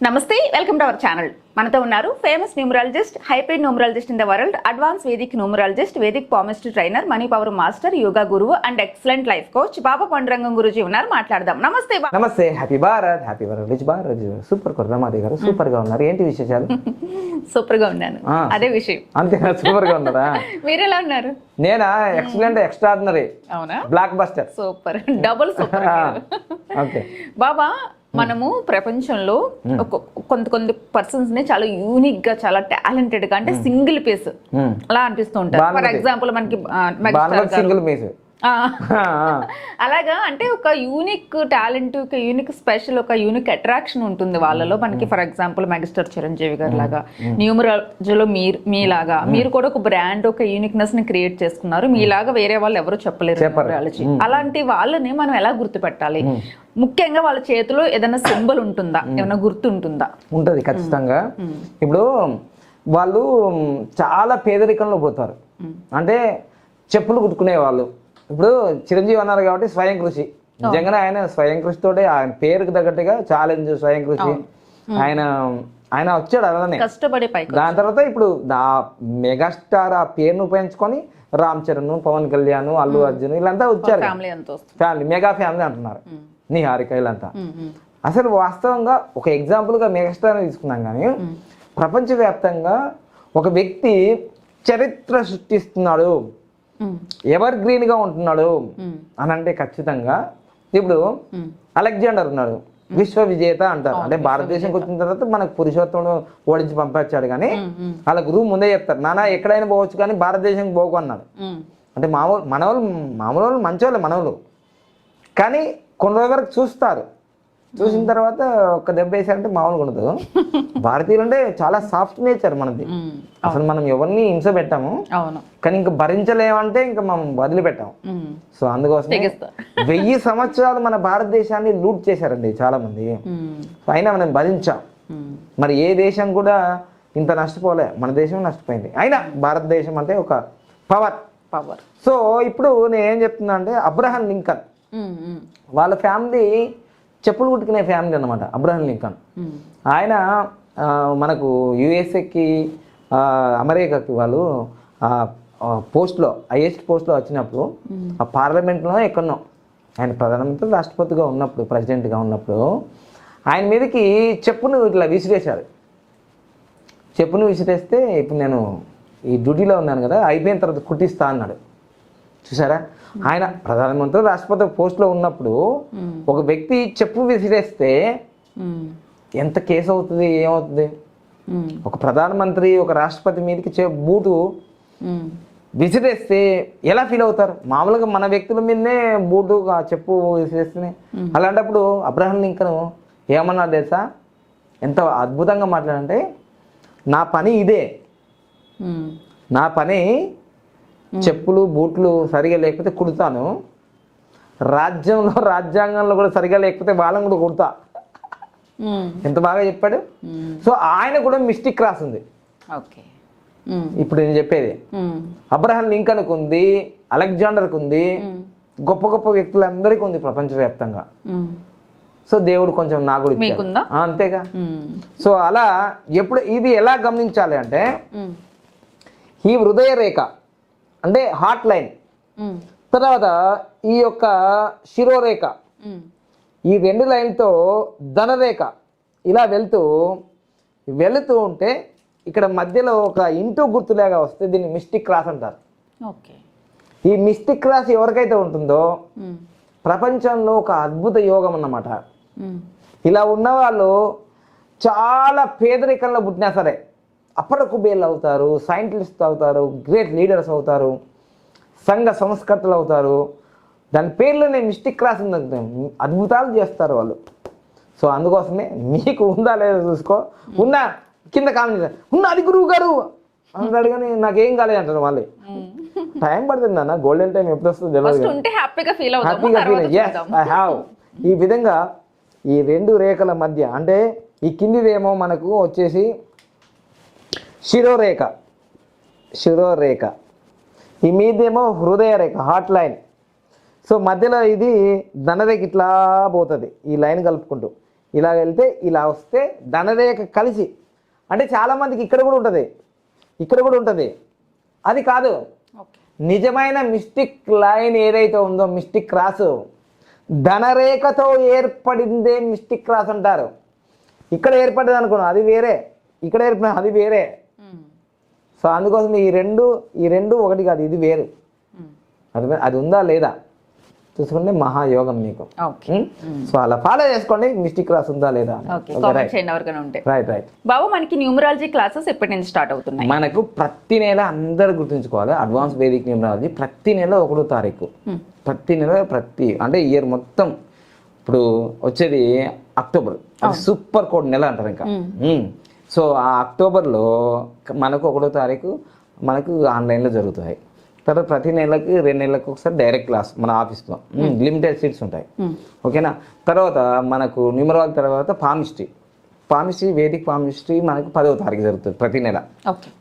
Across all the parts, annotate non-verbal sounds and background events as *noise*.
నమస్తే welcome to our channel. మనతో ఉన్నారు famous numerologist hybrid numerologist in the world advance Vedic numerologist Vedic palmist trainer money power master yoga గురువు and excellent life coach Baba Pandurangam Guruji ఉన్నారు. మాట్లాడదాం. నమస్తే నమస్తే happy Bharat happy Bharat Bharat super Ramadevi గారు సూపర్గా ఉన్నారు. ఏంటి విశేషాలు? *laughs* సూపర్గా ఉన్నాను. అదే విషయం. అంతేనా సూపర్గా ఉన్నారా? *laughs* మీరు ఎలా ఉన్నారు? నేనా? Excellent extraordinary. అవునా? Blockbuster super. *laughs* Double super. Okay. Baba మనము ప్రపంచంలో ఒక- కొంత కొంత పర్సన్స్ని చాలా యూనిక్గా చాలా టాలెంటెడ్గా అంటే సింగిల్ పీస్ అలా అనిపిస్తూ ఉంటారు ఫర్. ఎగ్జాంపుల్ మనకి. సింగిల్. అలాగా అంటే ఒక యూనిక్ టాలెంట్ ఒక యూనిక్ స్పెషల్ ఒక యూనిక్ అట్రాక్షన్ ఉంటుంది వాళ్ళలో. మనకి ఫర్ ఎగ్జాంపుల్ మెగాస్టార్ చిరంజీవి గారు లాగా. న్యూమరాలజీలో మీరు మీలాగా. మీరు కూడా ఒక బ్రాండ్ ఒక యూనిక్నెస్ని క్రియేట్ చేసుకున్నారు. మీలాగా వేరే వాళ్ళు ఎవరు చెప్పలేరు న్యూమరాలజీ అలాంటి వాళ్ళని మనం ఎలా గుర్తుపెట్టాలి? ముఖ్యంగా వాళ్ళ చేతిలో ఏదైనా సింబల్ ఉంటుందా? ఏమైనా గుర్తు ఉంటుందా ఉంటది ఖచ్చితంగా. ఇప్పుడు వాళ్ళు చాలా పేదరికంలో పోతారు. అంటే చెప్పులు కుట్టుకునే వాళ్ళు ఇప్పుడు చిరంజీవి అన్నారు కాబట్టి స్వయం కృషి. నిజంగానే ఆయన స్వయం కృషితోటే ఆయన పేరుకు తగ్గట్టుగా ఛాలెంజ్ స్వయం కృషి. ఆయన ఆయన వచ్చాడు అలానే. కష్టపడే దాని తర్వాత ఇప్పుడు ఆ మెగాస్టార్ ఆ పేరును ఉపయోగించుకొని రామ్ చరణ్ పవన్ కళ్యాణ్ అల్లు అర్జున్ వీళ్ళంతా వచ్చారు. ఫ్యామిలీ అంత వస్తుంది. ఫ్యామిలీ మెగా ఫ్యామిలీ అంటున్నారు. నిహారిక వీళ్ళంతా. అసలు వాస్తవంగా ఒక ఎగ్జాంపుల్గా మెగాస్టార్ తీసుకున్నాం కానీ ప్రపంచవ్యాప్తంగా ఒక వ్యక్తి చరిత్ర సృష్టిస్తున్నాడు. ఎవర్ గ్రీన్గా ఉంటున్నాడు అని అంటే ఖచ్చితంగా ఇప్పుడు అలెగ్జాండర్ ఉన్నాడు. విశ్వ విజేత అంటారు. అంటే భారతదేశంకి వచ్చిన తర్వాత మనకు పురుషోత్తముడు ఓడించి పంపించాడు కానీ వాళ్ళ గురువు ముందే చెప్తారు. నానా ఎక్కడైనా పోవచ్చు కానీ భారతదేశంకి పోకు అన్నాడు. అంటే మామూలు మనవాళ్ళు మామూలు వాళ్ళు మంచోళ్ళే మనవాళ్ళు కానీ కొన్ని రోజుల వరకు చూస్తారు. చూసిన తర్వాత ఒక దెబ్బ వేసారంటే మామూలుగా ఉండదు. *laughs* భారతీయులు అంటే చాలా సాఫ్ట్ నేచర్ మనది. అసలు మనం ఎవరిని హింస పెట్టాము కానీ ఇంకా భరించలేమంటే ఇంకా మనం వదిలిపెట్టాము. సో అందుకోసం. *laughs* వెయ్యి సంవత్సరాలు మన భారతదేశాన్ని లూట్ చేశారండి చాలా మంది అయినా మనం భరించాం. మరి ఏ దేశం కూడా ఇంత నష్టపోలే మన దేశం నష్టపోయింది. అయినా భారతదేశం అంటే ఒక పవర్ పవర్ సో ఇప్పుడు నేను ఏం చెప్తున్నా అంటే అబ్రహం లింకన్. వాళ్ళ ఫ్యామిలీ చెప్పులు కుట్టుకునే ఫ్యామిలీ అనమాట అబ్రహం లింకన్. ఉమ్. ఆయన మనకు యుఎస్ఏకి అమెరికాకి వాళ్ళు పోస్ట్లో హైయెస్ట్ పోస్ట్లో వచ్చినప్పుడు ఆ పార్లమెంట్లో ఎక్కడనో ఆయన ప్రధానమంత్రి రాష్ట్రపతిగా ఉన్నప్పుడు ప్రెసిడెంట్గా ఉన్నప్పుడు ఆయన మీదకి చెప్పును ఇట్లా విసిరేశారు. చెప్పును విసిరేస్తే ఇప్పుడు నేను ఈ డ్యూటీలో ఉన్నాను కదా అయిపోయిన తర్వాత కుట్టిస్తా అన్నాడు. చూసారా ఆయన ప్రధానమంత్రి రాష్ట్రపతి పోస్ట్లో ఉన్నప్పుడు ఒక వ్యక్తి చెప్పు విసిరేస్తే. ఎంత కేసు అవుతుంది ఏమవుతుంది. ఒక ప్రధానమంత్రి ఒక రాష్ట్రపతి మీదకి చే బూటు. విసిరేస్తే ఎలా ఫీల్ అవుతారు మామూలుగా మన వ్యక్తుల మీదనే బూటు చెప్పు విసిరేస్తేనే అలాంటప్పుడు అబ్రహం లింకన్ ఏమన్నాడు తెలుసా ఎంత అద్భుతంగా మాట్లాడంటే నా పని ఇదే. నా పని చెప్పులు బూట్లు సరిగా లేకపోతే కుడతాను రాజ్యంలో రాజ్యాంగంలో కూడా సరిగా లేకపోతే వాళ్ళని కూడా కుడతా. ఎంత బాగా చెప్పాడు. సో ఆయన కూడా మిస్టేక్ క్రాస్ ఉంది ఓకే. ఇప్పుడు నేను చెప్పేది. అబ్రహం లింకన్కు ఉంది అలెగ్జాండర్కు ఉంది గొప్ప గొప్ప వ్యక్తులందరికీ ఉంది ప్రపంచవ్యాప్తంగా. సో దేవుడు కొంచెం? ఆ, అంతేగా. సో అలా ఎప్పుడు ఇది ఎలా గమనించాలి అంటే. ఈ హృదయ రేఖ అంటే హార్ట్ లైన్. తర్వాత ఈ యొక్క శిరోరేఖ. ఈ రెండు లైన్తో ధనరేఖ ఇలా వెళ్తూ వెళుతూ ఉంటే ఇక్కడ మధ్యలో ఒక ఇంటూ గుర్తులాగా వస్తే దీన్ని మిస్టిక్ క్రాస్ అంటారు ఓకే ఈ మిస్టిక్ క్రాస్ ఎవరికైతే ఉంటుందో. ప్రపంచంలో ఒక అద్భుత యోగం అన్నమాట. ఇలా ఉన్నవాళ్ళు చాలా పేదరికంలో పుట్టినా సరే అప్పటి కుబేర్లు అవుతారు సైంటిస్ట్ అవుతారు గ్రేట్ లీడర్స్ అవుతారు సంఘ సంస్కర్తలు అవుతారు. దాని పేర్లోనే మిస్టిక్ క్రాస్ ఉంది అద్భుతాలు చేస్తారు వాళ్ళు. సో అందుకోసమే మీకు ఉందా లేదా చూసుకో. ఉన్నా కింద కామెంట్ ఉన్నా అది గురువు గారు. అంటాడు కానీ నాకేం కాలేదు అంటారు మళ్ళీ. *laughs* టైం పడుతుంది అన్న గోల్డెన్ టైం ఎప్పుడు వస్తుందో హ్యాపీగా ఫీల్ హ్యాపీగా ఐ హ్యావ్ ఈ విధంగా ఈ రెండు రేఖల మధ్య అంటే ఈ కిందిదేమో మనకు వచ్చేసి శిరోరేఖ. శిరోరేఖ. ఈ మీదేమో హృదయ రేఖ హార్ట్ లైన్. సో మధ్యలో ఇది ధనరేఖ ఇట్లా పోతుంది ఈ లైన్ కలుపుకుంటూ. ఇలా వెళ్తే ఇలా వస్తే ధనరేఖ కలిసి అంటే చాలామందికి ఇక్కడ కూడా ఉంటుంది. ఇక్కడ కూడా ఉంటుంది. అది కాదు. నిజమైన మిస్టిక్ లైన్ ఏదైతే ఉందో మిస్టిక్ క్రాస్ ధనరేఖతో ఏర్పడిందే మిస్టిక్ క్రాస్ అంటారు. ఇక్కడ ఏర్పడింది అనుకున్నాం అది వేరే. ఇక్కడ ఏర్పడిన అది వేరే. సో అందుకోసం ఈ రెండు ఈ రెండు ఒకటి కాదు ఇది వేరు. అది అది ఉందా లేదా? చూసుకుంటే మహాయోగం మీకు. ఓకే. సో అలా ఫాలో చేసుకోండి మిస్టిక్ క్రాస్ ఉందా లేదా రైట్ రైట్ బాబు మనకి న్యూమరాలజీ క్లాసెస్ ఎప్పటి నుంచి స్టార్ట్ అవుతున్నాయి? మనకు ప్రతి నెల అందరు గుర్తుంచుకోవాలి అడ్వాన్స్ వేదిక్ న్యూమరాలజీ ప్రతి నెల ఒకటో తారీఖు. ప్రతి నెల ప్రతి అంటే ఇయర్ మొత్తం. ఇప్పుడు వచ్చేది అక్టోబర్. అది సూపర్ కోడ్ నెల అంటారు ఇంకా. సో ఆ అక్టోబర్లో మనకు ఒకటో తారీఖు మనకు ఆన్లైన్లో జరుగుతాయి. తర్వాత ప్రతి నెలకి రెండు నెలలకు ఒకసారి డైరెక్ట్ క్లాస్ మన ఆఫీస్లో. లిమిటెడ్ సీట్స్ ఉంటాయి. ఓకేనా? తర్వాత మనకు న్యూమరాలజీ తర్వాత పామిస్ట్రీ పామిస్ట్రీ వేదిక్ పామిస్ట్రీ మనకు పదవ తారీఖు జరుగుతుంది ప్రతి నెల.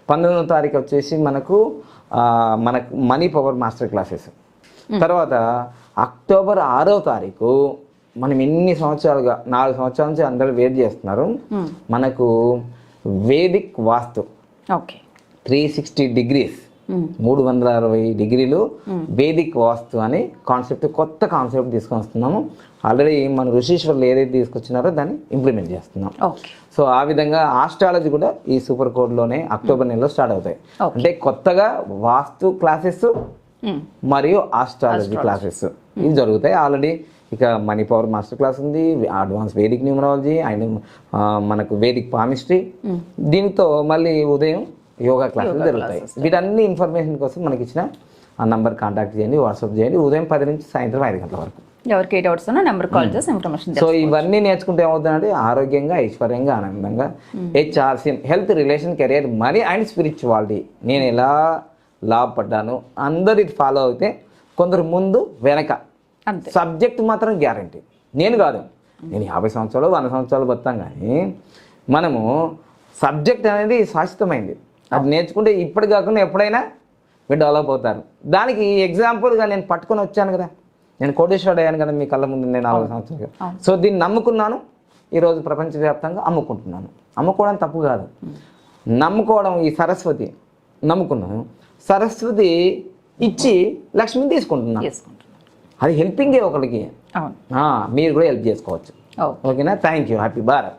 పంతొమ్మిదవ తారీఖు వచ్చేసి మనకు మనకు మనీ పవర్ మాస్టర్ క్లాసెస్. తర్వాత అక్టోబర్ ఆరో తారీఖు మనం ఎన్ని సంవత్సరాలుగా నాలుగు సంవత్సరాల నుంచి అందరూ వెయిట్ చేస్తున్నారు. మనకు Vedic vastu. Okay. Three sixty degrees మూడు వందల అరవై డిగ్రీలు వేదిక్ వాస్తు అని కాన్సెప్ట్ కొత్త కాన్సెప్ట్ తీసుకొని వస్తున్నాము. ఆల్రెడీ మన ఋషీశ్వర్లు ఏదైతే తీసుకొచ్చినారో దాన్ని ఇంప్లిమెంట్ చేస్తున్నాం. సో ఆ విధంగా ఆస్ట్రాలజీ కూడా ఈ సూపర్ కోడ్లోనే అక్టోబర్ నెలలో స్టార్ట్ అవుతాయి. అంటే కొత్తగా వాస్తు క్లాసెస్ మరియు ఆస్ట్రాలజీ క్లాసెస్ ఇవి జరుగుతాయి. ఆల్రెడీ ఇక మనీ పవర్ మాస్టర్ క్లాస్ ఉంది అడ్వాన్స్ వేదిక్ న్యూమరాలజీ అండ్ మనకు వేదిక్ పామిస్ట్రీ. దీంతో మళ్ళీ ఉదయం యోగా క్లాసులు జరుగుతాయి. వీటన్ని ఇన్ఫర్మేషన్ కోసం మనకి ఇచ్చిన ఆ నంబర్ కాంటాక్ట్ చేయండి వాట్సాప్ చేయండి. ఉదయం పది నుంచి సాయంత్రం ఐదు గంటల వరకు. ఎవరికి ఏ డౌట్స్ ఉన్నా నెంబర్ కాల్ చేసి ఇన్ఫర్మేషన్ సో ఇవన్నీ నేర్చుకుంటే ఏమవుతుందంటే ఆరోగ్యంగా ఐశ్వర్యంగా ఆనందంగా HRCM health relation career money and spirituality. నేను ఎలా లాభపడ్డాను అందరు ఫాలో అయితే కొందరు ముందు వెనక. అంతే. సబ్జెక్ట్ మాత్రం గ్యారంటీ. నేను కాదు. నేను యాభై సంవత్సరాలు వంద సంవత్సరాలు బతాం కానీ మనము సబ్జెక్ట్ అనేది శాశ్వతమైంది. అది నేర్చుకుంటే ఇప్పటి కాకుండా ఎప్పుడైనా మీరు డెవలప్ అవుతారు. దానికి ఎగ్జాంపుల్గా నేను పట్టుకొని వచ్చాను కదా. నేను కోటేశ్వరుడు అయ్యాను కదా మీ కళ్ళ ముందు నేను నాలుగు సంవత్సరాలుగా సో దీన్ని నమ్ముకున్నాను. ఈరోజు ప్రపంచవ్యాప్తంగా అమ్ముకుంటున్నాను. అమ్ముకోవడం తప్పు కాదు. నమ్ముకోవడం ఈ సరస్వతి. నమ్ముకున్నాను. సరస్వతి ఇచ్చి లక్ష్మిని తీసుకుంటున్నాను. అది హెల్పింగే ఒకరికి మీరు కూడా హెల్ప్ చేసుకోవచ్చు. ఓకే. ఓకేనా? Thank you. హ్యాపీ భారత్.